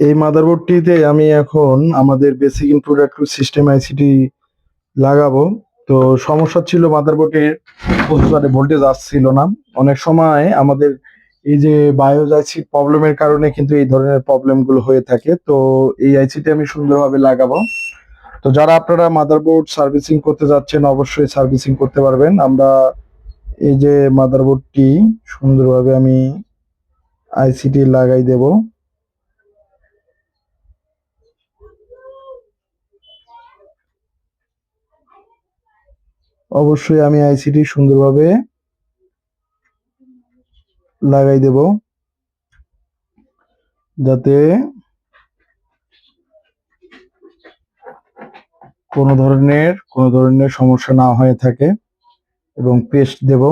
এই মাদারবোর্ডটিতে আমি এখন আমাদের বেসিক ইনট্রোডাক্টরি সিস্টেম আইসিটি লাগাবো। তো সমস্যা ছিল মাদারবোর্ডের প্রসেসরে ভোল্টেজ আসছিল না। অনেক সময় আমাদের এই যে বায়োজ আইসি প্রবলেমের কারণে কিন্তু এই ধরনের প্রবলেমগুলো হয়ে থাকে। তো এই আইসিটি আমি সুন্দরভাবে লাগাবো। তো যারা আপনারা মাদারবোর্ড সার্ভিসিং করতে যাচ্ছেন, অবশ্যই সার্ভিসিং করতে পারবেন। আমরা এই যে মাদারবোর্ডটি সুন্দরভাবে আমি আইসিটি লাগাই দেবো। অবশ্যই আমি আইসিটি সুন্দরভাবে লাগাই দেব। যাতে কোনো ধরনের কোনো ধরনের সমস্যা না হয়ে থাকে এবং পেস্ট দেব।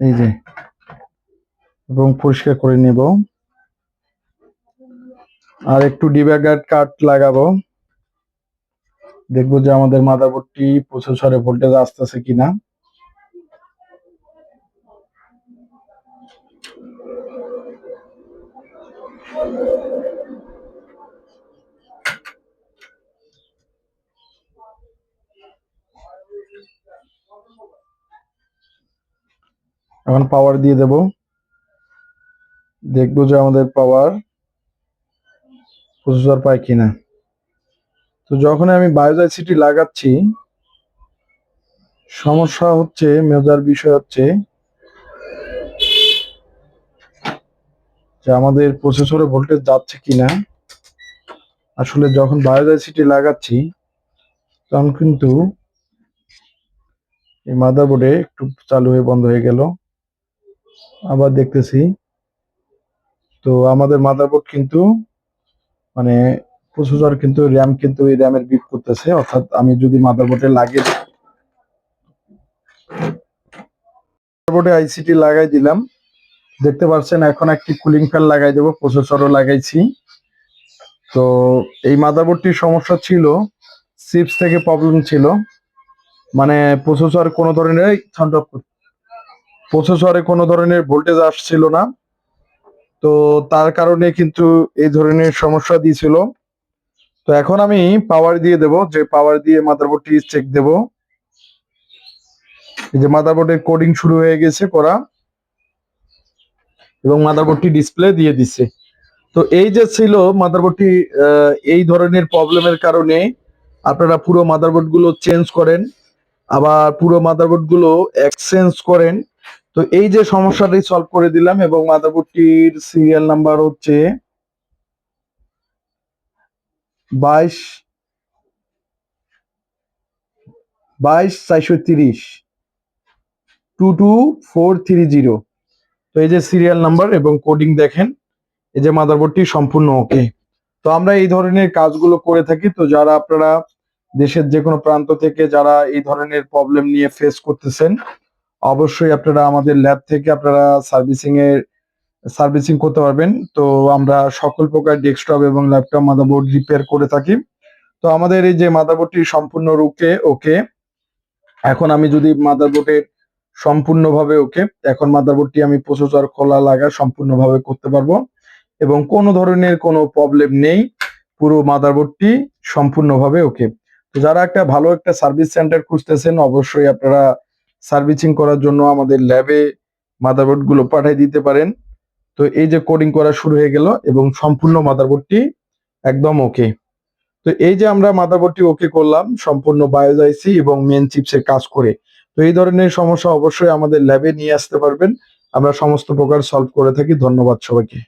এই যে এবং পরিষ্কার করে নেব। আর একটু ডিব্যাগার্ড কাট লাগাবো। দেখব যে আমাদের মাদারবোর্ডটি প্রসেসরে ভোল্টেজ আসতেছে কিনা। এখন পাওয়ার দিয়ে দেব। দেখব যে আমাদের পাওয়ার প্রসেসর পায় কিনা। তো যখন আমি বায়োজাইসিটি লাগাচ্ছি, সমস্যা হচ্ছে মেজার বিষয় হচ্ছে যে আমাদের প্রসেসরে ভোল্টেজ যাচ্ছে কিনা। আসলে যখন বায়োজাইসিটি লাগাচ্ছি, তখন কিন্তু এই মাদারবোর্ডে একটু চালু হয়ে বন্ধ হয়ে গেল। আবার দেখতেছি তো আমাদের মাদারবোর্ড কিন্তু মানে প্রসেসর কিন্তু র্যাম কিন্তু এই র্যামের বিট করতেছে। অর্থাৎ আমি যদি মাদারবোর্ডে লাগিয়ে মাদারবোর্ডে আইসিটি লাগাই দিলাম। দেখতে পাচ্ছেন, এখন একটি কুলিং ফ্যান লাগাই দেবো প্রসেসরও লাগাইছি। তো এই মাদারবোর্ডটির সমস্যা ছিল চিপস থেকে প্রবলেম ছিল। মানে প্রসেসর কোনো ধরনের প্রসেসরে কোনো ধরনের ভোল্টেজ আসছিল না। তো তার কারণে কিন্তু এই ধরনের সমস্যা দিয়েছিল। তো এখন আমি পাওয়ার দিয়ে দেব, যে পাওয়ার দিয়ে মাদারবোর্ডটি চেক দেব। এই যে মাদারবোর্ডের কোডিং শুরু হয়ে গেছে করা। এবং মাদারবোর্ডটি ডিসপ্লে দিয়ে দিচ্ছে তো এই যে ছিল মাদারবোর্ডটি এই ধরনের প্রবলেমের কারণে আপনারা পুরো মাদারবোর্ডগুলো চেঞ্জ করেন। আবার পুরো মাদারবোর্ডগুলো এক্সচেঞ্জ করেন। তো এই যে সমস্যাটি সলভ করে দিলাম এবং মাদারবোর্ডটির সিরিয়াল নাম্বার হচ্ছে বাইশ বাইশ, চারশো তিরিশ, two two four three zero. তো এই যে সিরিয়াল নাম্বার এবং কোডিং দেখেন, এই যে মাদারবোর্ডটি সম্পূর্ণ ওকে তো আমরা এই ধরনের কাজগুলো করে থাকি। তো যারা আপনারা দেশের যে কোনো প্রান্ত থেকে যারা এই ধরনের প্রবলেম নিয়ে ফেস করতেছেন অবশ্যই আপনারা আমাদের ল্যাব থেকে আপনারা সার্ভিসিং এর সার্ভিসিং করতে পারবেন। তো আমরা সকল প্রকার ডেস্কটপ এবং ল্যাপটপ মাদারবোর্ড রিপেয়ার করে থাকি। তো আমাদের এই যে মাদারবোর্ডটি সম্পূর্ণ রুকে, ওকে। এখন আমি যদি মাদারবোর্ডের সম্পূর্ণভাবে ওকে, এখন মাদারবোর্ডটি আমি প্রসেসর খোলা লাগা সম্পূর্ণভাবে করতে পারব। এবং কোনো ধরনের কোনো প্রবলেম নেই, পুরো মাদারবোর্ডটি সম্পূর্ণভাবে ওকে। তো যারা একটা ভালো একটা সার্ভিস সেন্টার খুঁজতেছেন, অবশ্যই আপনারা সার্ভিসিং করার জন্য আমাদের ল্যাবে মাদারবোর্ডগুলো পাঠিয়ে দিতে পারেন। তো এই যে কোডিং করা শুরু হয়ে গেল এবং সম্পূর্ণ মাদারবোর্ডটি একদম ওকে তো এই যে আমরা মাদারবোর্ডটি ওকে করলাম, সম্পূর্ণ বায়োজাইসি এবং মেন চিপসের কাজ করে। তো এই ধরনের সমস্যা অবশ্যই আমাদের ল্যাবে নিয়ে আসতে পারবেন। আমরা সমস্ত প্রকার সলভ করে থাকি। ধন্যবাদ সবাইকে।